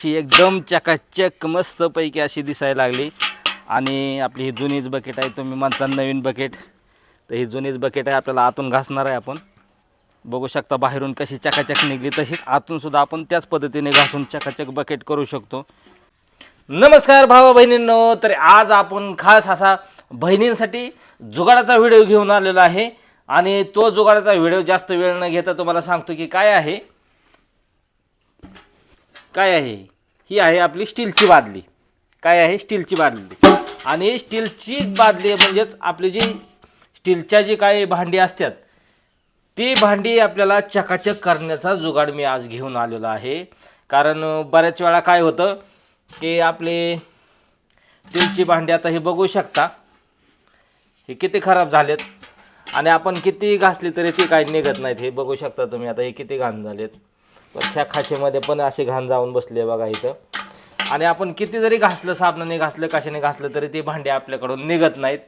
अशी एकदम चकाचक मस्तपैकी अशी दिसायला लागली. आणि आपली ही जुनीच बकेट आहे तुम्ही म्हणता नवीन बकेट तर ही जुनीच बकेट आहे आपल्याला आतून घासणार आहे आपण. बघू शकता बाहेरून कशी चकाचक निघली तशीच आतूनसुद्धा आपण त्याच पद्धतीने घासून चकाचक बकेट करू शकतो. नमस्कार भावा बहिणींनो तर आज आपण खास असा बहिणींसाठी जुगाडाचा व्हिडिओ घेऊन आलेला आहे. आणि तो जुगाडाचा व्हिडिओ जास्त वेळ न घेता तुम्हाला सांगतो की काय आहे. काय आहे? ही आहे आपली स्टीलची बादली. काय आहे? स्टीलची बादली. आणि स्टीलची बादली म्हणजेच आपली जी स्टीलच्या जी काही भांडी असतात ती भांडी आपल्याला चकाचक करण्याचा जुगाड मी आज घेऊन आलेलो आहे. कारण बऱ्याच वेळा काय होतं की आपले स्टीलची भांडी आता हे बघू शकता. हे किती खराब झालेत. आणि आपण किती घासली तरी ती काही निघत नाहीत. हे बघू शकता तुम्ही आता हे किती घाण झालेत. त्या खाचेमध्ये पण असे घाण जाऊन बसले बघा इथं. आणि आपण किती जरी घासलं साबणाने घासलं कशाने घासलं तरी ती भांडी आपल्याकडून निघत नाहीत.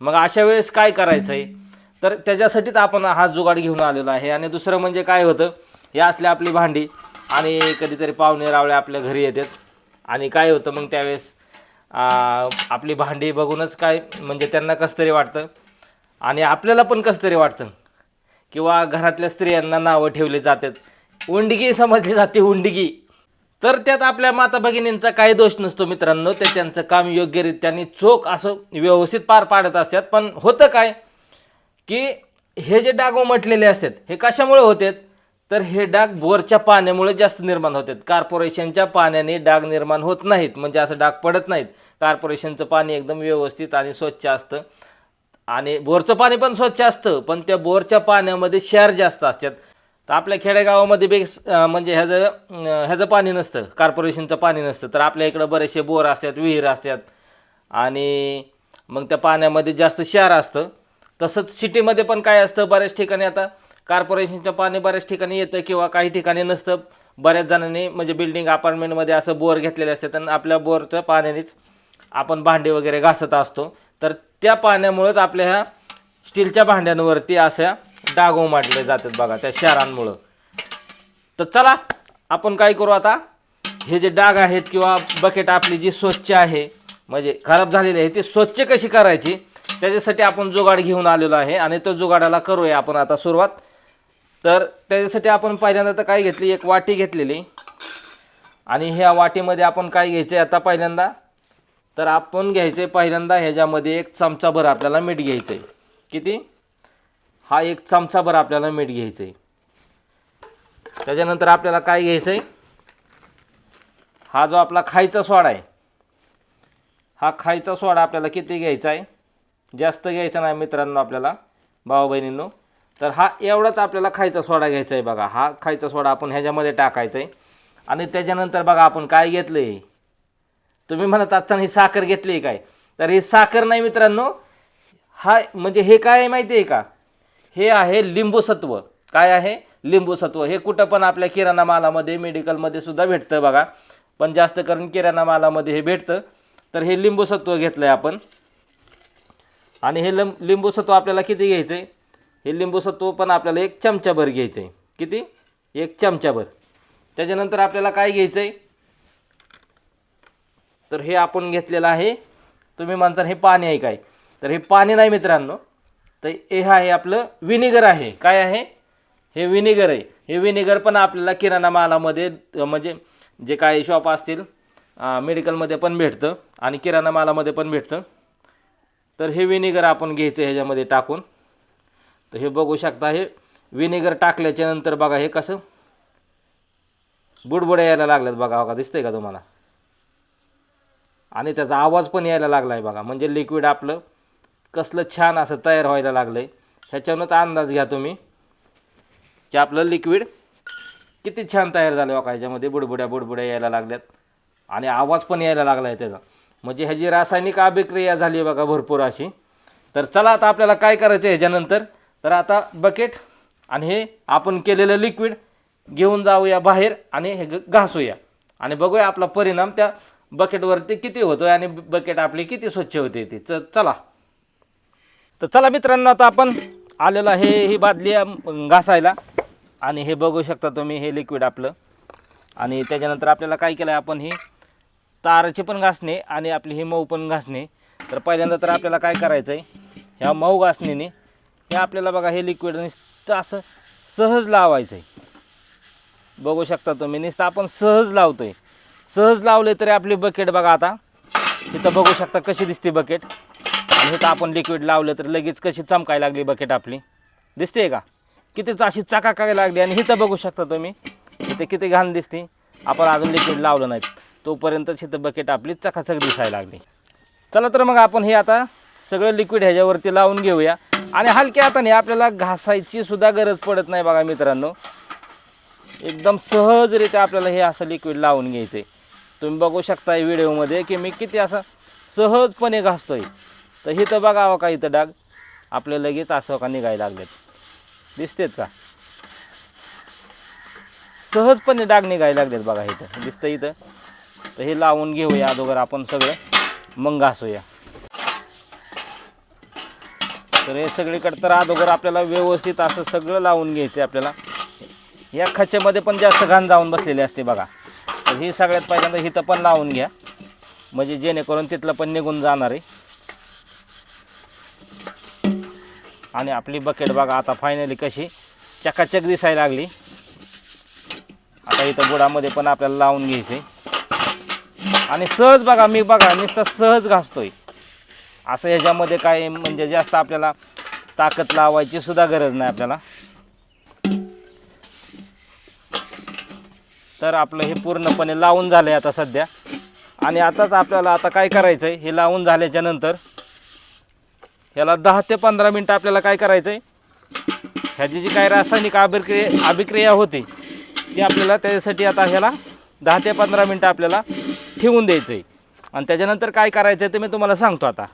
मग अशा वेळेस काय करायचं आहे तर त्याच्यासाठीच आपण हा जुगाड घेऊन आलेलो आहे. आणि दुसरं म्हणजे काय होतं? हे असले आपली भांडी आणि कधीतरी पाहुणे रावळे आपल्या घरी येतात. आणि काय होतं मग त्यावेळेस? आपली भांडी बघूनच काय? म्हणजे त्यांना कसं तरी वाटतं? आणि आपल्याला पण कसं तरी वाटतं? किंवा घरातल्या स्त्रियांना नावं ठेवली जातात. उंडगी समजली जाते उंडगी. तर त्यात आपल्या माता भगिनींचा काही दोष नसतो मित्रांनो. ते त्यांचं काम योग्यरित्या चोख असं व्यवस्थित पार पाडत असतात. पण होतं काय की हे जे डाग उमटलेले असतात हे कशामुळे होतात? तर हे डाग बोरच्या पाण्यामुळे जास्त निर्माण होतात. कॉर्पोरेशनच्या पाण्याने डाग निर्माण होत नाहीत. म्हणजे असं डाग पडत नाहीत. कॉर्पोरेशनचं पाणी एकदम व्यवस्थित आणि स्वच्छ असतं. आणि बोरचं पाणी पण स्वच्छ असतं. पण त्या बोरच्या पाण्यामध्ये शहर जास्त असतात. तर आपल्या खेडेगावामध्ये बे म्हणजे ह्याचं ह्याचं पाणी नसतं कॉर्पोरेशनचं पाणी नसतं. तर आपल्या इकडं बरेचसे बोर असतात विहीर असतात. आणि मग त्या पाण्यामध्ये जास्त क्षार असतं. तसंच सिटीमध्ये पण काय असतं बऱ्याच ठिकाणी आता कॉर्पोरेशनचं पाणी बऱ्याच ठिकाणी येतं किंवा काही ठिकाणी नसतं. बऱ्याच जणांनी म्हणजे बिल्डिंग अपार्टमेंटमध्ये असं बोर घेतलेले असते आणि आपल्या बोरच्या पाण्यानेच आपण भांडे वगैरे घासत असतो. तर त्या पाण्यामुळंच आपल्या ह्या स्टीलच्या भांड्यांवरती अशा डाग उमाटले जातात बघा त्या शहरांमुळं. तर चला आपण काय करू आता? हे जे डाग आहेत किंवा बकेट आपली जी स्वच्छ आहे म्हणजे खराब झालेली आहे ती स्वच्छ कशी करायची? त्याच्यासाठी आपण जुगाड घेऊन आलेलो आहे आणि तो जुगाडाला करूया आपण आता सुरुवात. तर त्याच्यासाठी आपण पहिल्यांदा तर काय घेतली? एक वाटी घेतलेली. आणि ह्या वाटीमध्ये आपण काय घ्यायचं आहे आता पहिल्यांदा? तर आपण घ्यायचं आहे पहिल्यांदा ह्याच्यामध्ये एक चमचाभर आपल्याला मीठ घ्यायचं आहे किती? हा एक चमचाभर आपल्याला मीठ घ्यायचं आहे त्याच्यानंतर आपल्याला काय घ्यायचं आहे हा जो आपला खायचा सोडा आहे हा खायचा सोडा आपल्याला किती घ्यायचा आहे जास्त घ्यायचा नाही मित्रांनो आपल्याला भाऊ बहिणींनो तर हा एवढाच आपल्याला खायचा सोडा घ्यायचा आहे बघा. हा खायचा सोडा आपण ह्याच्यामध्ये टाकायचा आहे आणि त्याच्यानंतर बघा आपण काय घेतलं आहे तुम्ही म्हणत असताना ही साखर घेतली आहे काय? तर ही साखर नाही मित्रांनो. हा म्हणजे हे काय आहे माहिती आहे का? हे आहे लिंबूसत्व. काय आहे? लिंबूसत्व. हे कुठं पण आपल्या किराणा मालामध्ये मेडिकलमध्ये सुद्धा भेटतं बघा. पण जास्त करून किराणा मालामध्ये हे भेटतं. तर हे लिंबूसत्व घेतलं आहे आपण. आणि हे लिंब लिंबूसत्व आपल्याला किती घ्यायचं आहे हे लिंबूसत्व पण आपल्याला एक चमचाभर घ्यायचं आहे किती? एक चमचाभर. त्याच्यानंतर आपल्याला काय घ्यायचं आहे तर हे आपण घेतलेलं आहे. तुम्ही म्हणता हे पाणी आहे काय? तर हे पाणी नाही मित्रांनो. तर हे आहे आपलं विनेगर आहे. काय आहे? हे विनेगर आहे. हे विनेगर पण आपल्याला किराणा मालामध्ये म्हणजे जे काय शॉप असतील मेडिकलमध्ये पण भेटतं आणि किराणा मालामध्ये पण भेटतं. तर हे विनेगर आपण घ्यायचं ह्याच्यामध्ये टाकून. तर हे बघू शकता हे विनेगर टाकल्याच्या नंतर बघा हे कसं? बुडबुड्या यायला लागल्यात बघा बघा दिसतंय का तुम्हाला? आणि त्याचा आवाज पण यायला लागला आहे बघा. म्हणजे लिक्विड आपलं कसलं छान असं तयार व्हायला लागलं आहे ह्याच्यावरूनच अंदाज घ्या तुम्ही. की आपलं लिक्विड किती छान तयार झालं बघा ह्याच्यामध्ये बुडबुड्या बुडबुड्या यायला लागल्यात. आणि आवाज पण यायला लागला आहे त्याचा. म्हणजे ह्याची रासायनिक अभिक्रिया झाली आहे बघा भरपूर अशी. तर चला आता आपल्याला काय करायचं आहे ह्याच्यानंतर? तर आता बकेट आणि हे आपण केलेलं लिक्विड घेऊन जाऊया बाहेर आणि हे ग- घासूया. आणि बघूया आपला परिणाम त्या बकेटवरती किती होतो आहे आणि बकेट आपली किती स्वच्छ होते ती. च चला. तर चला मित्रांनो आता आपण आलेलं आहे ही बादली घासायला. आणि हे बघू शकता तुम्ही हे लिक्विड आपलं. आणि त्याच्यानंतर आपल्याला काय केलं आहे आपण ही तारची पण घासणे आणि आपली ही मऊ पण घासणे. तर पहिल्यांदा तर आपल्याला काय करायचं आहे ह्या मऊ घासणीने हे आपल्याला बघा हे लिक्विड नुसतं असं सहज लावायचं आहे बघू शकता तुम्ही नुसतं आपण सहज लावतो आहे सहज लावले तरी आपली बकेट बघा आता. इथं बघू शकता कशी दिसते बकेट आणि इथं आपण लिक्विड लावलं तर लगेच कशी चमकायला लागली बकेट आपली? दिसते का? कितीच अशी चकाकायला लागली आणि हिथं बघू शकता तुम्ही इथे किती घाण दिसते. आपण अजून लिक्विड लावलं नाही तोपर्यंतच इथं बकेट आपली चकाचक दिसायला लागली. चला तर मग आपण हे आता सगळं लिक्विड ह्याच्यावरती लावून घेऊया. आणि हलक्या हाताने आपल्याला घासायची सुद्धा गरज पडत नाही बघा मित्रांनो. एकदम सहजरित्या आपल्याला हे असं लिक्विड लावून घ्यायचं आहे तुम्ही बघू शकता व्हिडिओमध्ये की मी किती असं सहजपणे घासतोय. तर इथं बघावं का इथं डाग? आपले लगेच असं का निघायला लागलेत. दिसतेत का? सहजपणे डाग निघायला लागलेत बघा इथं. दिसतं इथं. तर हे लावून घेऊया अगोदर आपण सगळं. मग घासूया. तर हे सगळीकडे तर अगोदर आपल्याला व्यवस्थित असं सगळं लावून घ्यायचं आहे आपल्याला. या खच्च्यामध्ये पण जास्त घाण जाऊन बसलेली असते बघा. तर ही सगळ्यात पहिल्यांदा हिथं पण लावून घ्या. म्हणजे जेणेकरून तिथलं पण निघून जाणार आहे. आणि आपली बकेट बघा आता फायनली कशी चकाचक दिसायला लागली. आता इथं बुडामध्ये पण आपल्याला लावून घ्यायचे. आणि सहज बघा मी बघा नुसतं सहज घासतोय. असं ह्याच्यामध्ये काय म्हणजे जास्त आपल्याला ताकद लावायची सुद्धा गरज नाही आपल्याला. तर आपलं हे पूर्णपणे लावून झालं आहे आता सध्या. आणि आताच आपल्याला आता काय करायचं आहे हे लावून झाल्याच्यानंतर ह्याला दहा ते पंधरा मिनटं आपल्याला काय करायचं आहे ह्याची जी काय रासायनिक अभिक्रिया अभिक्रिया होते ती आपल्याला त्याच्यासाठी आता ह्याला दहा ते पंधरा मिनटं आपल्याला ठेवून द्यायचं आहे आणि त्याच्यानंतर काय करायचं आहे ते मी तुम्हाला सांगतो आता.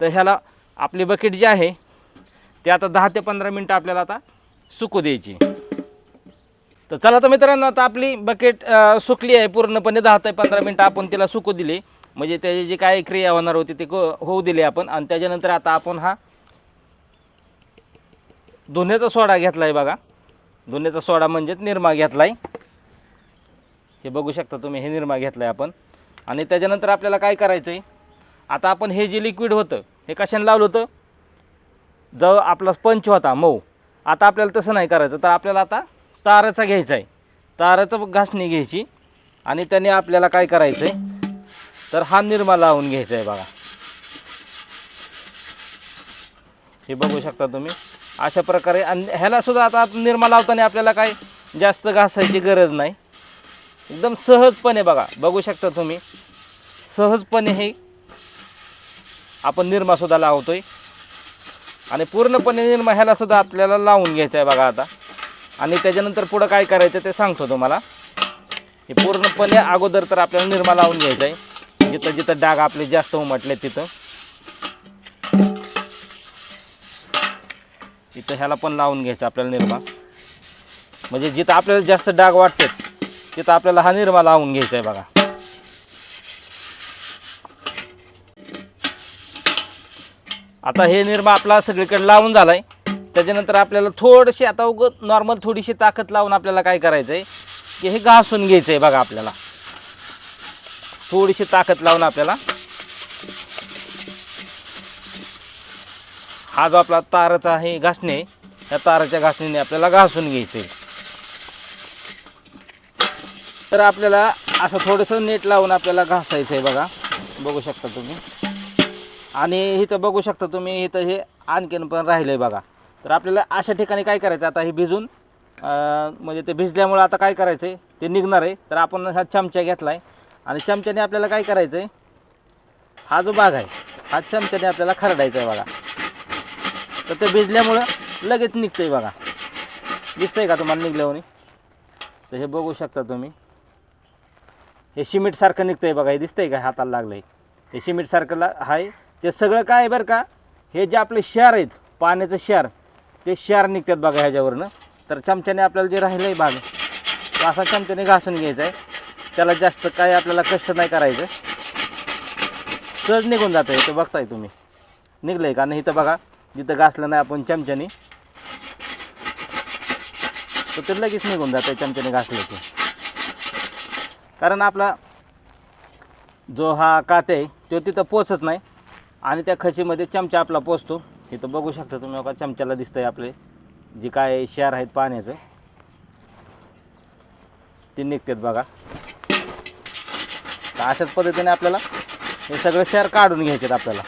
तर ह्याला आपली बकेट जी आहे ती आता दहा ते पंधरा मिनटं आपल्याला आता सुकू द्यायची. तर चला तर मित्रांनो आता आपली बकेट सुकली आहे पूर्णपणे दहा ते पंधरा मिनटं आपण तिला सुकू दिली. म्हणजे त्याची जी काय क्रिया होणार होती ती होऊ दिली आपण. आणि त्याच्यानंतर आता आपण हा धुण्याचा सोडा घेतला आहे बघा. धुण्याचा सोडा म्हणजेच निरमा घेतला आहे हे बघू शकता तुम्ही हे निरमा घेतला आहे आपण. आणि त्याच्यानंतर आपल्याला काय करायचं आहे आता आपण हे जे लिक्विड होतं हे कशाने लावलं होतं? जो आपला स्पंच होता मऊ. आता आपल्याला तसं नाही करायचं. तर आपल्याला आता ताराचा घ्यायचा आहे ताराचं घासणी घ्यायची. आणि त्याने आपल्याला काय करायचं आहे तर हा निर्मा लावून घ्यायचा आहे बघा. हे बघू शकता तुम्ही. अशा प्रकारे आणि ह्याला सुद्धा आता निर्मा लावताना आपल्याला काय जास्त घासायची गरज नाही. एकदम सहजपणे बघा बघू शकता तुम्ही. सहजपणे हे आपण निरमासुद्धा लावतोय. आणि पूर्णपणे निरमा ह्याला सुद्धा आपल्याला लावून घ्यायचं आहे बघा आता. आणि त्याच्यानंतर पुढं काय करायचं ते सांगतो तुम्हाला. हे पूर्णपणे अगोदर तर आपल्याला निर्मा लावून घ्यायचं आहे. जिथं जिथं डाग आपले जास्त उमटले तिथं. तिथं ह्याला पण लावून घ्यायचं आपल्याला निरमा. म्हणजे जिथं आपल्याला जास्त डाग वाटतेच तिथं आपल्याला हा निरमा लावून घ्यायचा आहे बघा. आता हे निरमा आपला सगळीकडे लावून झाला आहे त्याच्यानंतर आपल्याला थोडीशी आता उग नॉर्मल थोडीशी ताकद लावून आपल्याला काय करायचं आहे की हे घासून घ्यायचं आहे बघा आपल्याला. थोडीशी ताकद लावून आपल्याला. हा जो आपला ताराचा आहे घासणे आहे, त्या ताराच्या घासणीने आपल्याला घासून घ्यायचं आहे तर आपल्याला असं थोडंसं नेट लावून आपल्याला घासायचं आहे बघा. बघू शकता तुम्ही. आणि इथं बघू शकता तुम्ही इथं हे आणखीन पण राहिलं आहे बघा. तर आपल्याला अशा ठिकाणी काय करायचं आता हे भिजून म्हणजे ते भिजल्यामुळं आता काय करायचं आहे ते निघणार आहे. तर आपण हा चमचा घेतला आहे आणि चमच्याने आपल्याला काय करायचं आहे हा जो भाग आहे हा चमच्याने आपल्याला खरडायचा आहे बघा. तर ते भिजल्यामुळं लगेच निघतं आहे बघा. दिसतंय का तुम्हाला निघल्यावर तर हे बघू शकता तुम्ही. हे सिमेंटसारखं निघतं आहे बघा. हे दिसतंय का हाताला लागलं आहे हे सिमेंटसारखं ला आहे ते सगळं काय आहे बरं का? हे जे आपले शार आहेत पाण्याचं शार ते शार निघतात बघा ह्याच्यावरनं. तर चमच्याने आपल्याला जे राहिलं आहे भाग असा चमच्याने घासून घ्यायचा आहे त्याला जास्त काय आपल्याला कष्ट नाही करायचं. सहज निघून जातं आहे बघताय तुम्ही. निघलं आहे का? नाही इथं बघा जिथं घासलं नाही आपण चमच्याने तर ते लगेच निघून जातं चमच्याने घासलं की कारण आपला जो हा काते आहे तो तिथं पोचत नाही. आणि त्या खशीमध्ये चमचा आपला पोचतो. इथं बघू शकता तुम्ही बघा चमच्याला दिसतंय आपले. जे काय शेअर आहेत पाण्याचं ते निघतात बघा. तर अशाच पद्धतीने आपल्याला हे सगळे शेअर काढून घ्यायचे आपल्याला.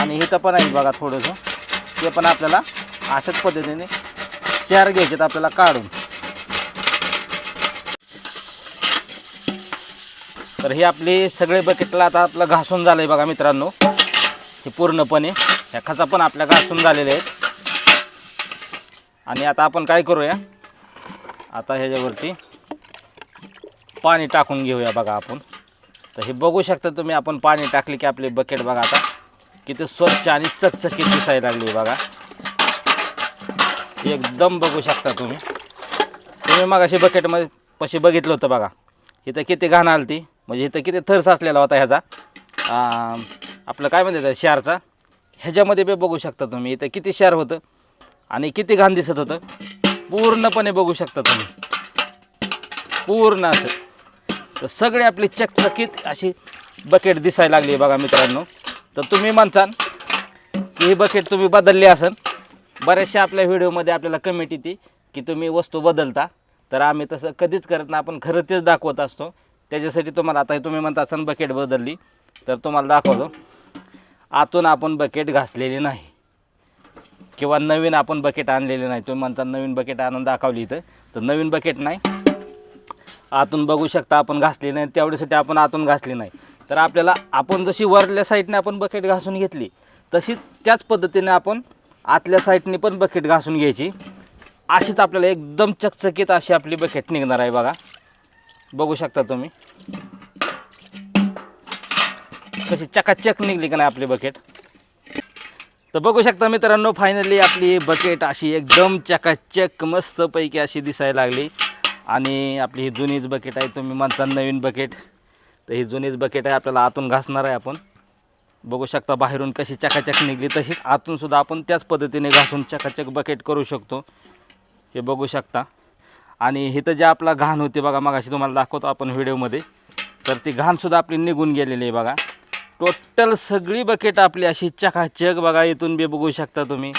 आणि इथं पण आहे बघा थोडंसं. ते पण आपल्याला अशाच पद्धतीने शेअर घ्यायचे आपल्याला काढून. तर हे आपले सगळे बकेटला आता आपलं घासून झालं आहे बघा मित्रांनो. हे पूर्णपणे ह्या खचा पण आपल्या घासून झालेले आहेत. आणि आता आपण काय करूया? आता ह्याच्यावरती पाणी टाकून घेऊया बघा आपण. तर हे बघू शकता तुम्ही आपण पाणी टाकले की आपले बकेट बघा आता किती स्वच्छ आणि चकचकीत दिसायला लागली बघा. एकदम बघू शकता तुम्ही. तुम्ही मग अशी बकेटमध्ये पशी बघितलं होतं बघा. इथं किती घाण आली ती म्हणजे इथं किती थर साचलेला होता ह्याचा. आपलं काय म्हणते शारचा ह्याच्यामध्ये बी बघू शकता तुम्ही इथं किती शार होतं आणि किती घाण दिसत होतं. पूर्णपणे बघू शकता तुम्ही. पूर्ण असं. तर सगळे आपली चकचकीत अशी बकेट दिसायला लागली बघा मित्रांनो. तर तुम्ही म्हणसान की ही बकेट तुम्ही बदलली असन. बऱ्याचशा आपल्या व्हिडिओमध्ये आपल्याला कमेंट येते की तुम्ही वस्तू बदलता. तर आम्ही तसं कधीच करत नाही आपण खरं तेच दाखवत असतो. त्याच्यासाठी तुम्हाला आता तुम्ही म्हणता असाल बकेट बदलली. तर तुम्हाला दाखवतो. आतून आपण बकेट घासलेली नाही. किंवा नवीन आपण बकेट आणलेले नाही. तुम्ही म्हणता नवीन बकेट आणून दाखवली इथं. तर नवीन बकेट नाही. आतून बघू शकता आपण घासली नाही तेवढ्यासाठी आपण आतून घासली नाही. तर आपल्याला आपण जशी वरल्या साईडने आपण बकेट घासून घेतली तशीच त्याच पद्धतीने आपण आतल्या साईडने पण बकेट घासून घ्यायची. अशीच आपल्याला एकदम चकचकीत अशी आपली बकेट निघणार आहे बघा. बघू शकता तुम्ही. कशी चकाचक निघली का नाही आपली बकेट तर बघू शकता मित्रांनो फायनली आपली बकेट अशी एकदम चकाचक मस्तपैकी अशी दिसायला लागली. आणि आपली ही जुनीच बकेट आहे तुम्ही म्हणता नवीन बकेट तर ही जुनीच बकेट आहे आपल्याला आतून घासणार आहे आपण. बघू शकता बाहेरून कशी चकाचक निघली तशीच आतूनसुद्धा आपण त्याच पद्धतीने घासून चकाचक बकेट करू शकतो. हे बघू शकता. आणि इथं जे आपला घाण होते बघा मगाशी तुम्हाला दाखवतो आपण व्हिडिओमध्ये. तर ती घाणसुद्धा आपली निघून गेलेली आहे बघा. टोटल सगळी बकेट आपली अशी चकाचक बघा इथून बी बघू शकता तुम्ही.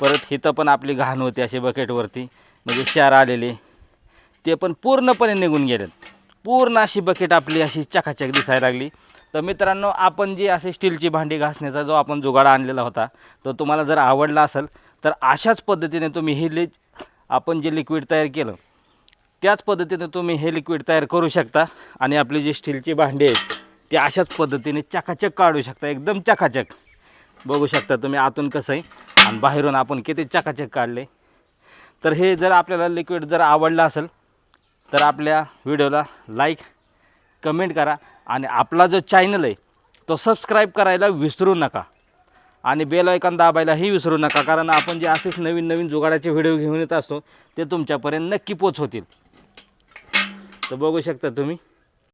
परत इथं पण आपली घाण होती अशी बकेटवरती म्हणजे शार आलेले. ते पण पूर्णपणे निघून गेलेत. पूर्ण अशी बकेट आपली अशी चकाचक दिसायला लागली. तर मित्रांनो आपण जी असे स्टीलची भांडी घासण्याचा जो आपण जुगाड आणलेला होता तो तुम्हाला जर आवडला असेल तर अशाच पद्धतीने तुम्ही हे लि आपण जे लिक्विड तयार केलं त्याच पद्धतीने तुम्ही हे लिक्विड तयार करू शकता. आणि आपली जी स्टीलची भांडी आहेत ती अशाच पद्धतीने चकाचक काढू शकता. एकदम चकाचक. बघू शकता तुम्ही आतून कसं आहे. आणि बाहेरून आपण किती चकाचक काढले. तर हे जर आपल्याला लिक्विड जर आवडलं असेल तर आपल्या व्हिडिओला लाईक कमेंट करा आणि आपला जो चॅनल आहे तो सबस्क्राईब करायला विसरू नका. आणि बेल ऐकन दाबायलाही विसरू नका कारण आपण जे असेच नवीन नवीन जुगाडाचे व्हिडिओ घेऊन येत असतो ते तुमच्यापर्यंत नक्की पोच होतील तर बघू शकता तुम्ही